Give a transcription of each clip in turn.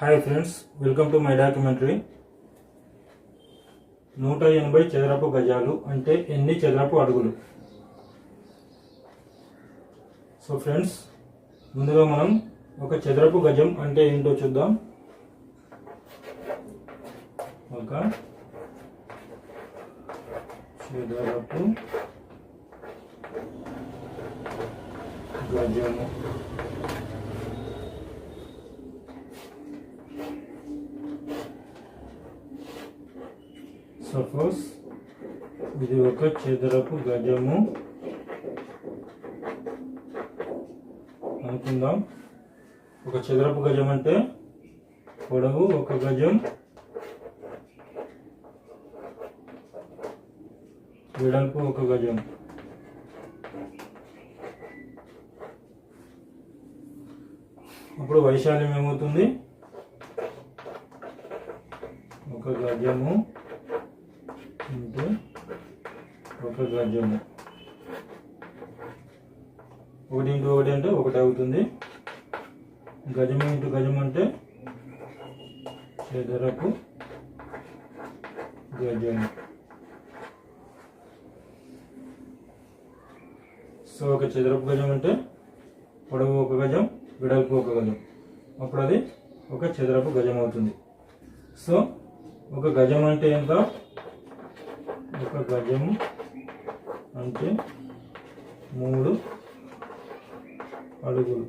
Hi friends welcome to my documentary నూట ఎనభై చదరపు గజాలు అంటే ఎన్ని చదరపు అడుగులు? సో ఫ్రెండ్స్ ముందుగా మనం ఒక చదరపు గజం అంటే ఏంటో చూద్దాం. ఒక చదరపు గజము. సపోజ్ ఇది ఒక చదరపు గజము అనుకుందాం. ఒక చదరపు గజం అంటే పొడవు ఒక గజం. వెడల్పు ఒక గజం. అప్పుడు వైశాల్యం ఏమవుతుంది? ఒక గజము. ఇంటూ ఒక గజము ఒకటి ఇంటూ ఒకటి అంటే ఒకటి అవుతుంది. గజము ఇంటూ గజం అంటే చదరపు గజము సో ఒక చదరపు గజం అంటే పొడవు ఒక గజం వెడల్పు ఒక గజం. అప్పుడు అది ఒక చదరపు గజం అవుతుంది. సో ఒక గజం అంటే ఎంత? ఒక గజం అంటే మూడు. అడుగులు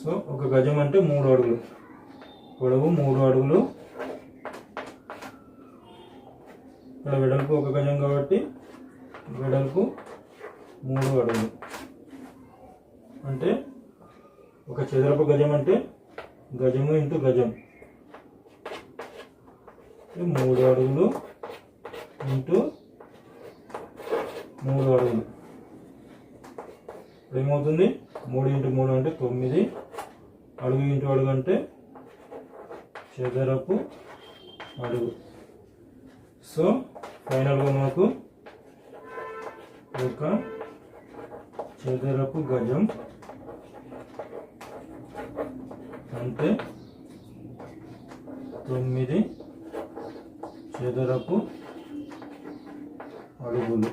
సో ఒక గజం అంటే మూడు అడుగులు. పొడవు మూడు అడుగులు. ఇక్కడ వెడల్పు ఒక గజం కాబట్టి వెడల్పు మూడు అడుగులు. అంటే ఒక చదరపు గజం అంటే గజము ఇంటూ గజం. మూడు అడుగులు ఇంటూ మూడు అడుగులు. ఇప్పుడు ఏమవుతుంది? మూడు ఇంటూ మూడు అంటే తొమ్మిది. అడుగు ఇంటూ అడుగు అంటే చదరపు అడుగు. సో ఫైనల్గా మనకు ఒక చదరపు గజం అంటే తొమ్మిది చదరపు అడుగులు.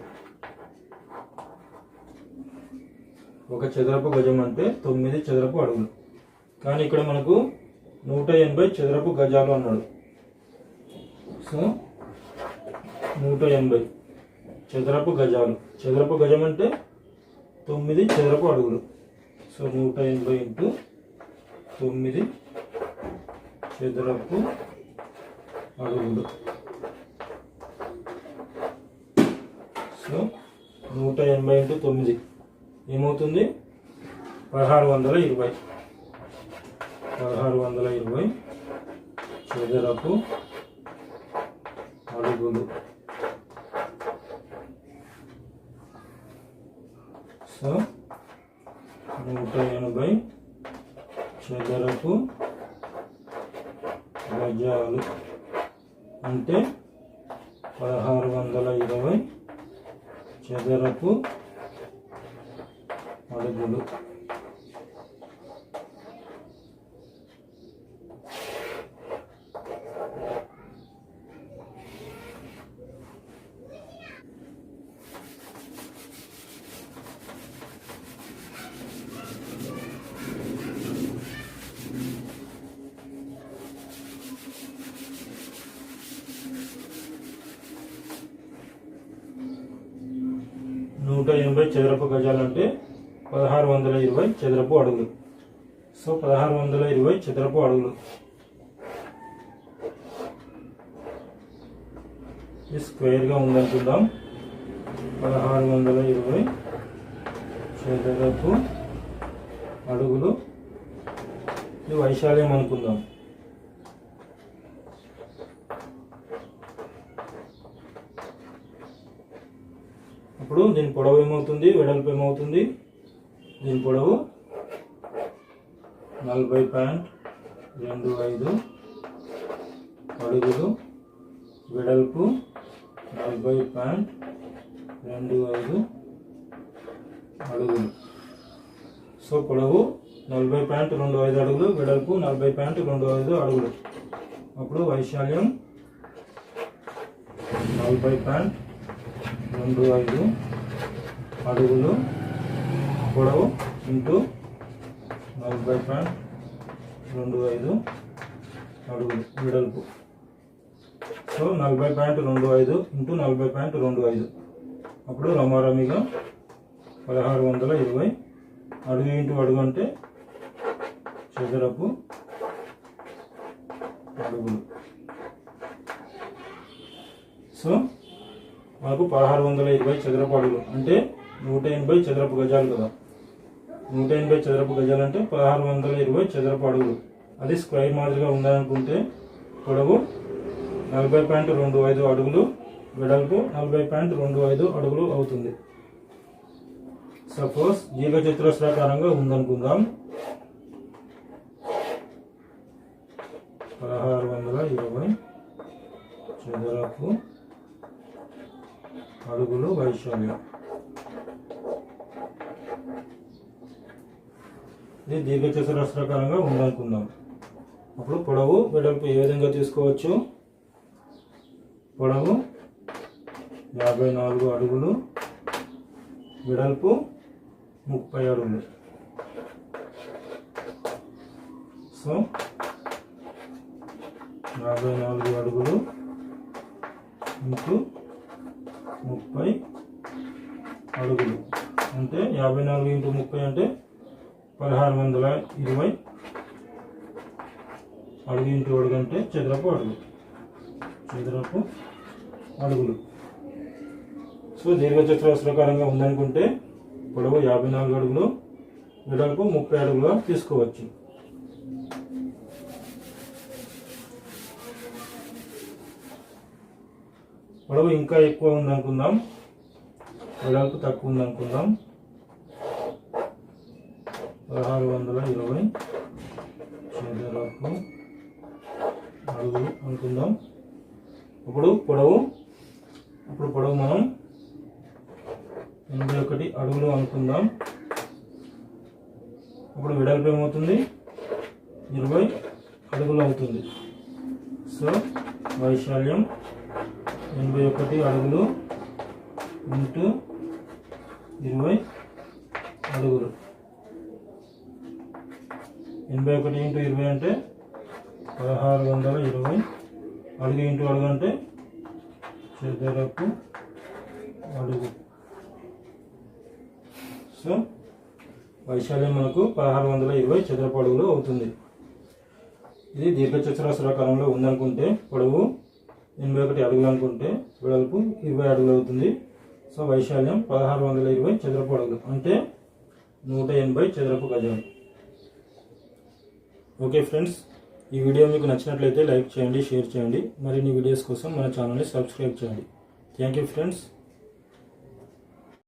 ఒక చదరపు గజం అంటే తొమ్మిది చదరపు అడుగులు. కానీ ఇక్కడ మనకు నూట ఎనభై చదరపు గజాలు అన్నాడు. సో నూట ఎనభై చదరపు గజాలు. చదరపు గజం అంటే తొమ్మిది చదరపు అడుగులు. సో నూట ఎనభై ఇంటూ తొమ్మిది చదరపు అడుగులు. నూట ఎనభై ఇంటూ తొమ్మిది. ఏమవుతుంది? పదహారు వందల ఇరవై. పదహారు వందల ఇరవై చదరపు అడుగులు సో నూట ఎనభై చదరపు గజాలు. అంటే పదహారు వందల ఇరవై చదరపు అడుగులు. నూట ఎనభై చదరపు గజాలంటే పదహారు వందల ఇరవై చదరపు అడుగులు. సో పదహారు వందల ఇరవై చదరపు అడుగులు. ఇది స్క్వేర్గా ఉందనుకుందాం పదహారు వందల ఇరవై చదరపు అడుగులు. ఇది వైశాల్యం అనుకుందాం. ఇప్పుడు దీని పొడవు ఏమవుతుంది? వెడల్పు ఏమవుతుంది? దీని పొడవు నలభై పాయింట్ రెండు ఐదు అడుగులు. వెడల్పు నలభై పాయింట్ రెండు ఐదు అడుగులు. సో పొడవు నలభై పాయింట్ రెండు ఐదు అడుగులు వెడల్పు నలభై పాయింట్ రెండు ఐదు అడుగులు. అప్పుడు వైశాల్యం నలభై పాయింట్ రెండు ఐదు అడుగులు పొడవు ఇంటూ నలభై పాయింట్ రెండు ఐదు అడుగులు వెడల్పు. సో నలభై పాయింట్ రెండు ఐదు ఇంటూ నలభై పాయింట్ రెండు ఐదు. అప్పుడు రమారమిగా పదహారు వందల ఇరవై అడుగు ఇంటూ అడుగు అంటే చదరపు అడుగులు. సో మనకు పదహారు వందల ఇరవై చదరపు అడుగులు అంటే నూట ఎనభై చదరపు గజాలు కదా. నూట ఎనభై చదరపు గజాలు అంటే పదహారు వందల ఇరవై చదరపు అడుగులు. అది స్క్వేర్ మాదిరిగా ఉందనుకుంటే పొడవు నలభై పాయింట్ రెండు ఐదు అడుగులు వెడల్పు నలభై పాయింట్ రెండు ఐదు అడుగులు అవుతుంది. సపోజ్ దీర్ఘ చతురస్రాకారంగా ఉందనుకుందాం. పదహారు వందల ఇరవై చదరపు అడుగులు వైశాల్యం. ఇది దీర్ఘచతురస్రాకారంగా ఉందనుకుందాం అప్పుడు పొడవు వెడల్పు ఏ విధంగా తీసుకోవచ్చు? పొడవు యాభై నాలుగు అడుగులు వెడల్పు ముప్పై అడుగులు. సో యాభై నాలుగు అడుగులు ఇంటూ ముప్పై అడుగులు. అంటే యాభై నాలుగు ఇంటూ ముప్పై అంటే పదహారు వందల ఇరవై అడుగు ఇంటూ అడుగు అంటే చదరపు అడుగు. చదరపు అడుగులు. సో దీర్ఘచతురస్రాకారంగా ఉందనుకుంటే పొడవు యాభై నాలుగు అడుగులు వెడల్పు ముప్పై అడుగులుగా తీసుకోవచ్చు. పొడవు ఇంకా ఎక్కువ ఉందనుకుందాం. వెడల్పు తక్కువ ఉందనుకుందాం. పదహారు వందల ఇరవై చదరపు అడుగులు అనుకుందాం. ఇప్పుడు పొడవు ఇప్పుడు పొడవు మనం ఎనభై ఒకటి అడుగులు అనుకుందాం. ఇప్పుడు వెడల్పు ఏమవుతుంది? ఇరవై అడుగులు అవుతుంది. సో వైశాల్యం ఎనభై ఒకటి అడుగులు ఇంటూ ఇరవై అడుగులు. ఎనభై ఒకటి ఇంటూ ఇరవై అంటే పదహారు వందల ఇరవై. అడుగు ఇంటూ అడుగు అంటే చదరపు అడుగు. సో వైశాల్యం మనకు పదహారు వందల ఇరవై చదరపు అడుగులు అవుతుంది. ఇది దీర్ఘచతురస్రాకారంలో ఉందనుకుంటే పొడవు ఎనభై ఒకటి అడుగులు అనుకుంటే వెడల్పు ఇరవై అడుగులు అవుతుంది. సో వైశాల్యం పదహారు వందల ఇరవై చదరపు అడుగులు అంటే నూట ఎనభై చదరపు గజాలు. ఓకే ఫ్రెండ్స్ ఈ వీడియో మీకు నచ్చినట్లయితే లైక్ చేయండి షేర్ చేయండి. మరిన్ని వీడియోస్ కోసం మన ఛానల్ని సబ్స్క్రైబ్ చేయండి. Thank you friends